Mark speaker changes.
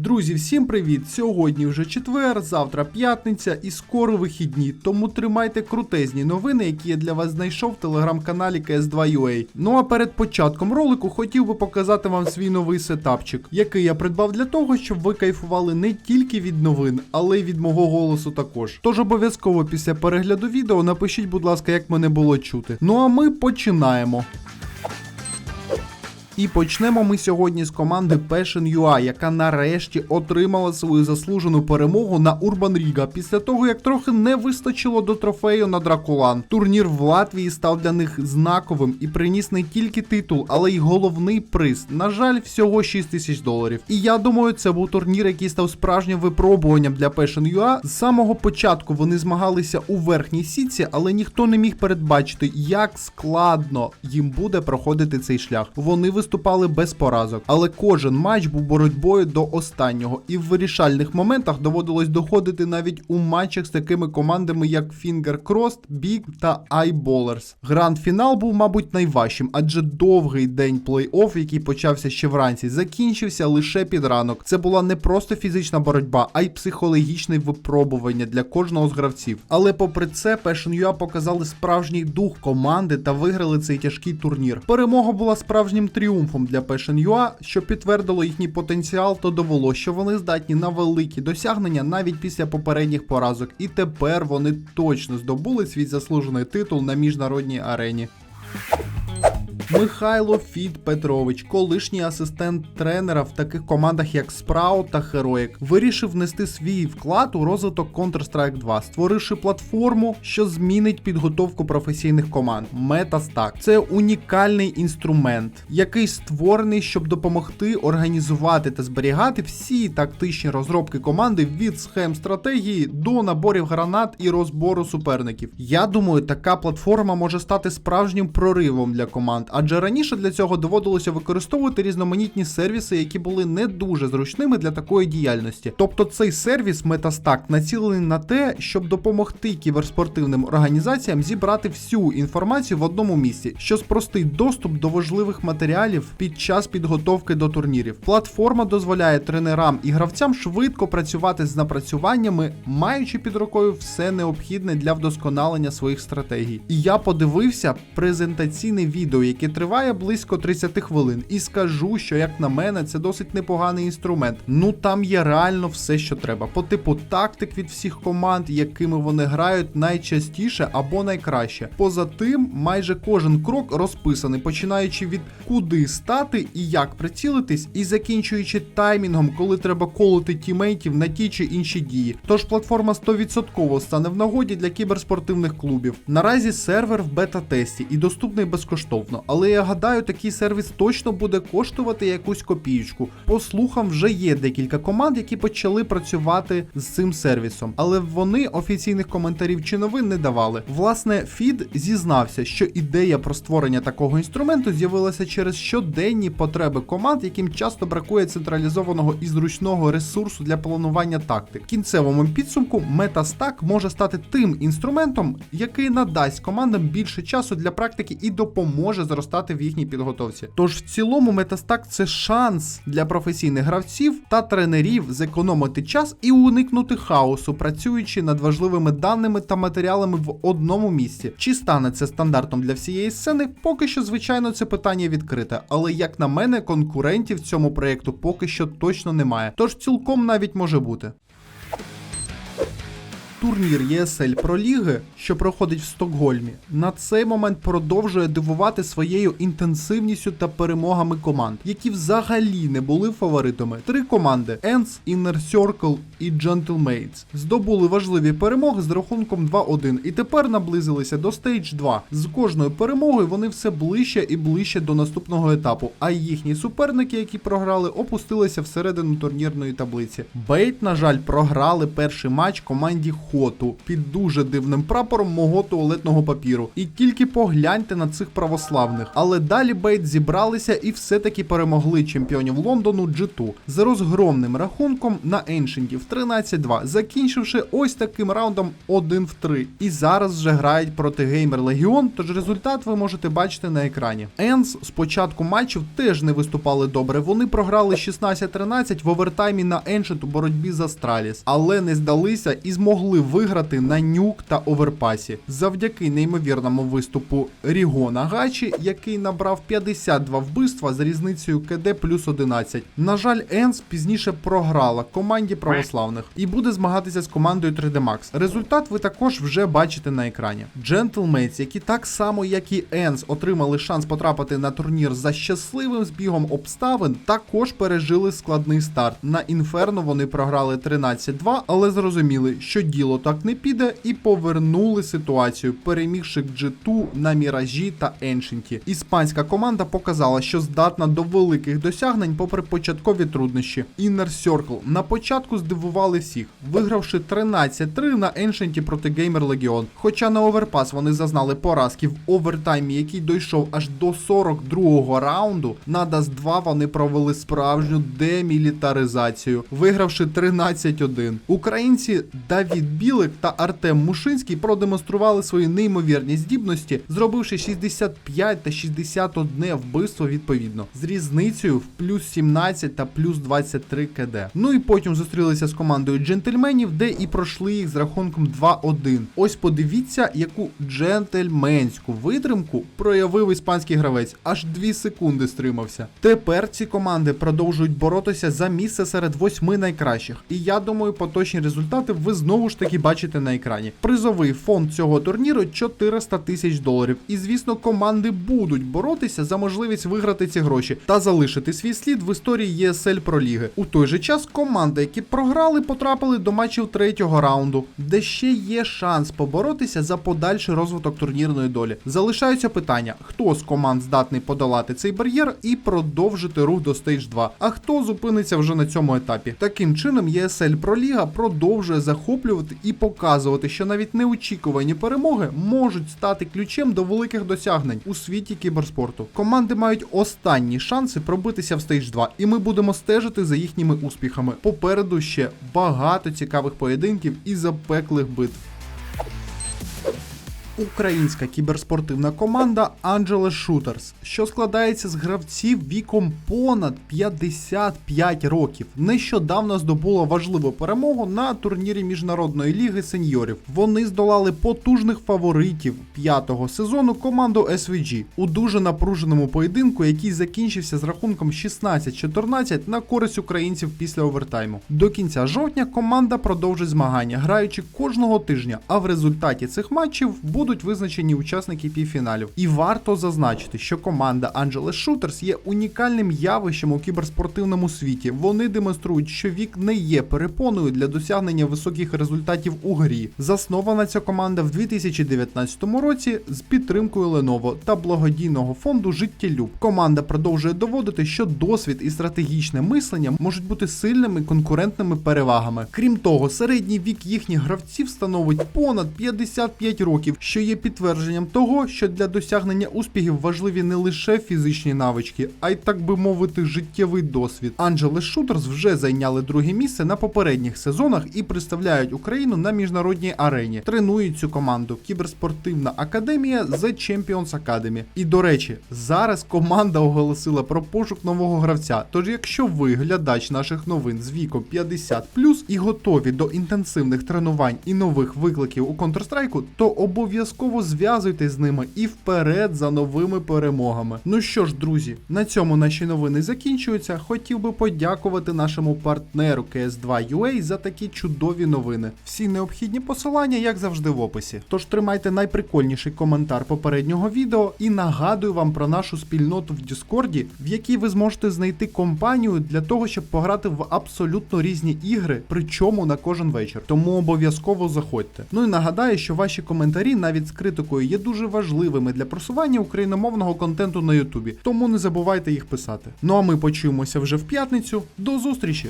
Speaker 1: Друзі, всім привіт! Сьогодні вже четвер, завтра п'ятниця і скоро вихідні. Тому тримайте крутезні новини, які я для вас знайшов в телеграм-каналі CS2UA. Ну а перед початком ролику хотів би показати вам свій новий сетапчик, який я придбав для того, щоб ви кайфували не тільки від новин, але й від мого голосу також. Тож обов'язково після перегляду відео напишіть, будь ласка, як мене було чути. Ну а ми починаємо. І почнемо ми сьогодні з команди Passion UA, яка нарешті отримала свою заслужену перемогу на Urban Riga після того, як трохи не вистачило до трофею на Дракулан. Турнір в Латвії став для них знаковим і приніс не тільки титул, але й головний приз. На жаль, всього 6 тисяч доларів. І я думаю, це був турнір, який став справжнім випробуванням для Passion UA. З самого початку вони змагалися у верхній сітці, але ніхто не міг передбачити, як складно їм буде проходити цей шлях. Вони виступали без поразок, але кожен матч був боротьбою до останнього, і в вирішальних моментах доводилось доходити навіть у матчах з такими командами, як Finger Crossed, Big та iBallers. Гранд-фінал був, мабуть, найважчим, адже довгий день плей-офф, який почався ще вранці, закінчився лише під ранок. Це була не просто фізична боротьба, а й психологічне випробування для кожного з гравців. Але попри це, Passion UA показали справжній дух команди та виграли цей тяжкий турнір. Перемога була справжнім тріумфом для Passion UA, що підтвердило їхній потенціал та довело, що вони здатні на великі досягнення навіть після попередніх поразок. І тепер вони точно здобули свій заслужений титул на міжнародній арені. Михайло Фіт Петрович, колишній асистент тренера в таких командах, як Sprout та Heroic, вирішив внести свій вклад у розвиток Counter-Strike 2, створивши платформу, що змінить підготовку професійних команд. MetaStack. Це унікальний інструмент, який створений, щоб допомогти організувати та зберігати всі тактичні розробки команди від схем стратегії до наборів гранат і розбору суперників. Я думаю, така платформа може стати справжнім проривом для команд, адже раніше для цього доводилося використовувати різноманітні сервіси, які були не дуже зручними для такої діяльності. Тобто цей сервіс Metastack націлений на те, щоб допомогти кіберспортивним організаціям зібрати всю інформацію в одному місці, що спростить доступ до важливих матеріалів під час підготовки до турнірів. Платформа дозволяє тренерам і гравцям швидко працювати з напрацюваннями, маючи під рукою все необхідне для вдосконалення своїх стратегій. І я подивився презентаційне відео, яке триває близько 30 хвилин, і скажу, що як на мене, це досить непоганий інструмент. Ну там є реально все, що треба. По типу тактик від всіх команд, якими вони грають найчастіше або найкраще. Поза тим, майже кожен крок розписаний, починаючи від куди стати і як прицілитись, і закінчуючи таймінгом, коли треба колити тімейтів на ті чи інші дії. Тож платформа 100% стане в нагоді для кіберспортивних клубів. Наразі сервер в бета-тесті і доступний безкоштовно, але я гадаю, такий сервіс точно буде коштувати якусь копієчку. По слухам, вже є декілька команд, які почали працювати з цим сервісом, але вони офіційних коментарів чи новин не давали. Власне, Фід зізнався, що ідея про створення такого інструменту з'явилася через щоденні потреби команд, яким часто бракує централізованого і зручного ресурсу для планування тактик. В кінцевому підсумку MetaStack може стати тим інструментом, який надасть командам більше часу для практики і допоможе зростати в їхній підготовці. Тож в цілому MetaStack це шанс для професійних гравців та тренерів зекономити час і уникнути хаосу, працюючи над важливими даними та матеріалами в одному місці. Чи стане це стандартом для всієї сцени? Поки що, звичайно, це питання відкрите, але як на мене, конкурентів цьому проєкту поки що точно немає. Тож цілком навіть може бути. Турнір ESL Pro Ліги, що проходить в Стокгольмі, на цей момент продовжує дивувати своєю інтенсивністю та перемогами команд, які взагалі не були фаворитами. Три команди ENS, Inner Circle і Gentlemates здобули важливі перемоги з рахунком 2-1 і тепер наблизилися до Stage 2. З кожною перемогою вони все ближче і ближче до наступного етапу, а їхні суперники, які програли, опустилися всередину турнірної таблиці. Бейт, на жаль, програли перший матч команді піхоту під дуже дивним прапором мого туалетного папіру. І тільки погляньте на цих православних. Але далі Бейт зібралися і все-таки перемогли чемпіонів Лондону G2 з розгромним рахунком на Еншентів 13-2, закінчивши ось таким раундом 1 в 3. І зараз вже грають проти Геймер Легіон, тож результат ви можете бачити на екрані. Енс з початку матчів теж не виступали добре. Вони програли 16-13 в овертаймі на Еншент у боротьбі за Астраліс, але не здалися і змогли виграти на нюк та оверпасі завдяки неймовірному виступу Рігона Гачі, який набрав 52 вбивства з різницею КД плюс 11. На жаль, Енс пізніше програла команді православних і буде змагатися з командою 3D Max. Результат ви також вже бачите на екрані. Джентльмець, які так само як і Енс отримали шанс потрапити на турнір за щасливим збігом обставин, також пережили складний старт. На інферно вони програли 13-2, але зрозуміли, що діло так не піде, і повернули ситуацію, перемігши G2 на Міражі та Еншенті. Іспанська команда показала, що здатна до великих досягнень, попри початкові труднощі. Inner Circle на початку здивували всіх, вигравши 13-3 на Еншенті проти Gamer Legion. Хоча на оверпас вони зазнали поразки в овертаймі, який дійшов аж до 42-го раунду. На Dust 2 вони провели справжню демілітаризацію, вигравши 13-1. Українці Давід Білик та Артем Мушинський продемонстрували свої неймовірні здібності, зробивши 65 та 61 вбивство відповідно, з різницею в плюс 17 та плюс 23 КД. Ну і потім зустрілися з командою джентльменів, де і пройшли їх з рахунком 2-1. Ось подивіться, яку джентльменську витримку проявив іспанський гравець. Аж 2 секунди стримався. Тепер ці команди продовжують боротися за місце серед восьми найкращих. І я думаю, поточні результати ви знову ж таки бачите на екрані. Призовий фонд цього турніру 400 тисяч доларів. І звісно, команди будуть боротися за можливість виграти ці гроші та залишити свій слід в історії ESL Pro Ліги. У той же час команди, які програли, потрапили до матчів третього раунду, де ще є шанс поборотися за подальший розвиток турнірної долі. Залишаються питання: хто з команд здатний подолати цей бар'єр і продовжити рух до стейдж 2, а хто зупиниться вже на цьому етапі. Таким чином, ESL Pro Ліга продовжує захоплювати і показувати, що навіть неочікувані перемоги можуть стати ключем до великих досягнень у світі кіберспорту. Команди мають останні шанси пробитися в стейдж 2, і ми будемо стежити за їхніми успіхами. Попереду ще багато цікавих поєдинків і запеклих битв. Українська кіберспортивна команда Angeles Shooters, що складається з гравців віком понад 55 років, нещодавно здобула важливу перемогу на турнірі міжнародної ліги сеньорів. Вони здолали потужних фаворитів п'ятого сезону команду SVG у дуже напруженому поєдинку, який закінчився з рахунком 16-14 на користь українців після овертайму. До кінця жовтня команда продовжить змагання, граючи кожного тижня. А в результаті цих матчів будуть визначені учасники півфіналів. І варто зазначити, що команда Angeles Shooters є унікальним явищем у кіберспортивному світі. Вони демонструють, що вік не є перепоною для досягнення високих результатів у грі. Заснована ця команда в 2019 році з підтримкою Lenovo та благодійного фонду Життєлюб. Команда продовжує доводити, що досвід і стратегічне мислення можуть бути сильними конкурентними перевагами. Крім того, середній вік їхніх гравців становить понад 55 років, що є підтвердженням того, що для досягнення успіхів важливі не лише фізичні навички, а й так би мовити, життєвий досвід. Angeles Shooters вже зайняли друге місце на попередніх сезонах і представляють Україну на міжнародній арені. Тренують цю команду кіберспортивна академія The Champions Academy. І до речі, зараз команда оголосила про пошук нового гравця. Тож, якщо ви глядач наших новин з віком 50 і готові до інтенсивних тренувань і нових викликів у Counter-Strike, то обов'язково зв'язуйтесь з ними і вперед за новими перемогами. Ну що ж, друзі, на цьому наші новини закінчуються. Хотів би подякувати нашому партнеру CS2UA за такі чудові новини. Всі необхідні посилання, як завжди, в описі. Тож тримайте найприкольніший коментар попереднього відео і нагадую вам про нашу спільноту в Діскорді, в якій ви зможете знайти компанію для того, щоб пограти в абсолютно різні ігри, причому на кожен вечір. Тому обов'язково заходьте. Ну і нагадаю, що ваші коментарі навіть з критикою є дуже важливими для просування україномовного контенту на Ютубі. Тому не забувайте їх писати. Ну а ми почуємося вже в п'ятницю. До зустрічі!